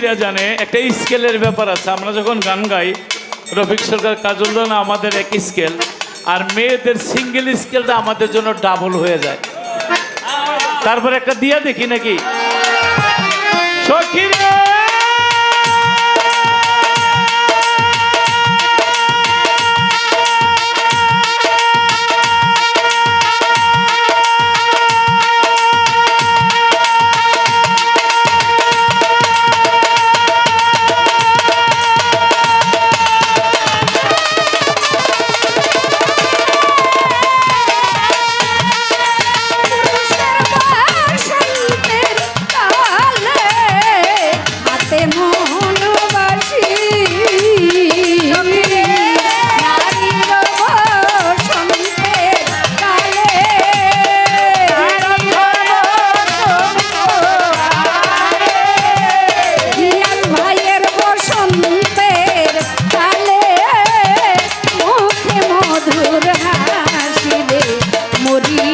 শিল্পীরা জানে, একটা স্কেলের ব্যাপার আছে। আমরা যখন গান গাই, রফিক সরকার, কাজল না আমাদের এক স্কেল, আর মেয়েদের সিঙ্গেল স্কেলটা আমাদের জন্য ডাবল হয়ে যায়। তারপর একটা দিয়া দেখি নাকি? সখিরা! তোর হাসি রে মরি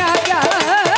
yeah, yeah.